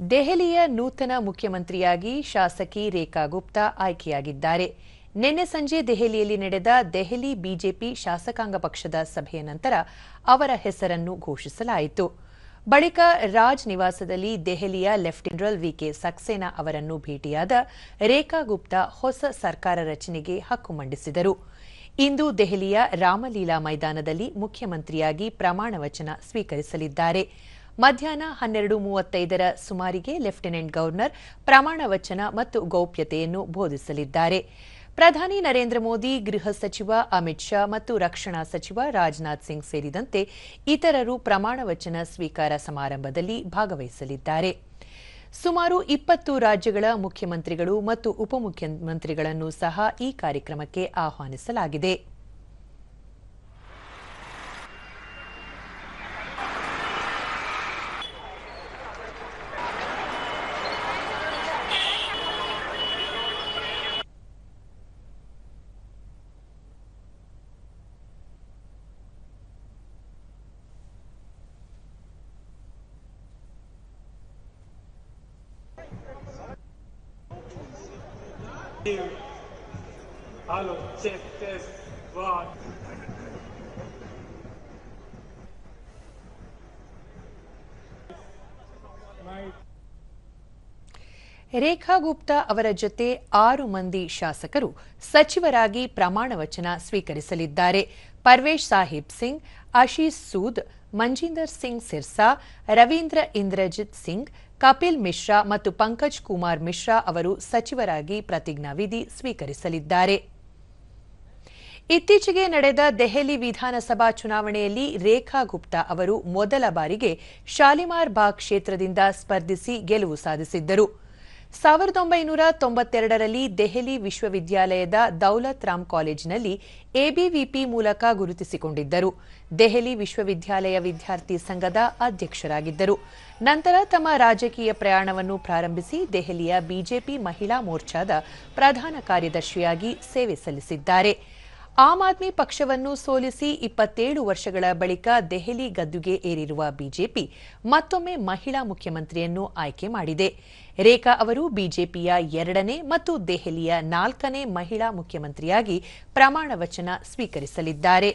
ದೆಹಲಿಯ ನೂತನ ಮುಖ್ಯಮಂತ್ರಿಯಾಗಿ ಶಾಸಕಿ ರೇಖಾ ಗುಪ್ತಾ ಆಯ್ಕೆಯಾಗಿದ್ದಾರೆ. ನಿನ್ನೆ ಸಂಜೆ ದೆಹಲಿಯಲ್ಲಿ ನಡೆದ ದೆಹಲಿ ಬಿಜೆಪಿ ಶಾಸಕಾಂಗ ಪಕ್ಷದ ಸಭೆಯ ನಂತರ ಅವರ ಹೆಸರನ್ನು ಘೋಷಿಸಲಾಯಿತು. ಬಳಿಕ ರಾಜ್ ನಿವಾಸದಲ್ಲಿ ದೆಹಲಿಯ ಲೆಫ್ಟಿನರಲ್ ವಿಕೆ ಸಕ್ಸೇನಾ ಅವರನ್ನು ಭೇಟಿಯಾದ ರೇಖಾ ಗುಪ್ತಾ ಹೊಸ ಸರ್ಕಾರ ರಚನೆಗೆ ಹಕ್ಕು ಮಂಡಿಸಿದರು. ಇಂದು ದೆಹಲಿಯ ರಾಮಲೀಲಾ ಮೈದಾನದಲ್ಲಿ ಮುಖ್ಯಮಂತ್ರಿಯಾಗಿ ಪ್ರಮಾಣ ವಚನ ಸ್ವೀಕರಿಸಲಿದ್ದಾರೆ. ಮಧ್ಯಾಹ್ನ ಹನ್ನೆರಡು ಮೂವತ್ತೈದರ ಸುಮಾರಿಗೆ ಲೆಫ್ಟಿನೆಂಟ್ ಗವರ್ನರ್ ಪ್ರಮಾಣ ವಚನ ಮತ್ತು ಗೌಪ್ಯತೆಯನ್ನು ಬೋಧಿಸಲಿದ್ದಾರೆ. ಪ್ರಧಾನಿ ನರೇಂದ್ರ ಮೋದಿ, ಗೃಹ ಸಚಿವ ಅಮಿತ್ ಶಾ ಮತ್ತು ರಕ್ಷಣಾ ಸಚಿವ ರಾಜನಾಥ್ ಸಿಂಗ್ ಸೇರಿದಂತೆ ಇತರರು ಪ್ರಮಾಣ ವಚನ ಸ್ವೀಕಾರ ಸಮಾರಂಭದಲ್ಲಿ ಭಾಗವಹಿಸಲಿದ್ದಾರೆ. ಸುಮಾರು ಇಪ್ಪತ್ತು ರಾಜ್ಯಗಳ ಮುಖ್ಯಮಂತ್ರಿಗಳು ಮತ್ತು ಉಪಮುಖ್ಯಮಂತ್ರಿಗಳನ್ನು ಸಹ ಈ ಕಾರ್ಯಕ್ರಮಕ್ಕೆ ಆಹ್ವಾನಿಸಲಾಗಿದೆ. Hello, check, test, one. ರೇಖಾ ಗುಪ್ತಾ ಅವರ ಜೊತೆ ಆರು ಮಂದಿ ಶಾಸಕರು ಸಚಿವರಾಗಿ ಪ್ರಮಾಣ ವಚನ ಸ್ವೀಕರಿಸಲಿದ್ದಾರೆ ಪರ್ವೇಶ್ ಸಾಹಿಬ್ ಸಿಂಗ್ ಆಶೀಶ್ ಸೂದ್ ಮಂಜಿಂದರ್ ಸಿಂಗ್ ಸಿರ್ಸಾ, ರವೀಂದ್ರ ಇಂದ್ರಜಿತ್ ಸಿಂಗ್, ಕಪಿಲ್ ಮಿಶ್ರಾ ಮತ್ತು ಪಂಕಜ್ ಕುಮಾರ್ ಮಿಶ್ರಾ ಅವರು ಸಚಿವರಾಗಿ ಪ್ರತಿಜ್ಞಾವಿಧಿ ಸ್ವೀಕರಿಸಲಿದ್ದಾರೆ. ಇತ್ತೀಚೆಗೆ ನಡೆದ ದೆಹಲಿ ವಿಧಾನಸಭಾ ಚುನಾವಣೆಯಲ್ಲಿ ರೇಖಾ ಗುಪ್ತಾ ಅವರು ಮೊದಲ ಬಾರಿಗೆ ಶಾಲಿಮಾರ್ ಬಾಗ್ ಕ್ಷೇತ್ರದಿಂದ ಸ್ಪರ್ಧಿಸಿ ಗೆಲುವು ಸಾಧಿಸಿದ್ದರು. ಸಾವಿರದ ಒಂಬೈನೂರ ತೊಂಬತ್ತೆರಡರಲ್ಲಿ ದೆಹಲಿ ವಿಶ್ವವಿದ್ಯಾಲಯದ ದೌಲತ್ ರಾಮ್ ಕಾಲೇಜಿನಲ್ಲಿ ಎಬಿವಿಪಿ ಮೂಲಕ ಗುರುತಿಸಿಕೊಂಡಿದ್ದರು. ದೆಹಲಿ ವಿಶ್ವವಿದ್ಯಾಲಯ ವಿದ್ಯಾರ್ಥಿ ಸಂಘದ ಅಧ್ಯಕ್ಷರಾಗಿದ್ದರು. ನಂತರ ತಮ್ಮ ರಾಜಕೀಯ ಪ್ರಯಾಣವನ್ನು ಪ್ರಾರಂಭಿಸಿ ದೆಹಲಿಯ ಬಿಜೆಪಿ ಮಹಿಳಾ ಮೋರ್ಚಾದ ಪ್ರಧಾನ ಕಾರ್ಯದರ್ಶಿಯಾಗಿ ಸೇವೆ ಸಲ್ಲಿಸಿದ್ದಾರೆ. ಆಮ್ ಆದ್ಮಿ ಪಕ್ಷವನ್ನು ಸೋಲಿಸಿ ಇಪ್ಪತ್ತೇಳು ವರ್ಷಗಳ ಬಳಿಕ ದೆಹಲಿ ಗದ್ದುಗೆ ಏರಿರುವ ಬಿಜೆಪಿ ಮತ್ತೊಮ್ಮೆ ಮಹಿಳಾ ಮುಖ್ಯಮಂತ್ರಿಯನ್ನು ಆಯ್ಕೆ ಮಾಡಿದೆ. ರೇಖಾ ಅವರು ಬಿಜೆಪಿಯ ಎರಡನೇ ಮತ್ತು ದೆಹಲಿಯ ನಾಲ್ಕನೇ ಮಹಿಳಾ ಮುಖ್ಯಮಂತ್ರಿಯಾಗಿ ಪ್ರಮಾಣ ವಚನ ಸ್ವೀಕರಿಸಲಿದ್ದಾರೆ.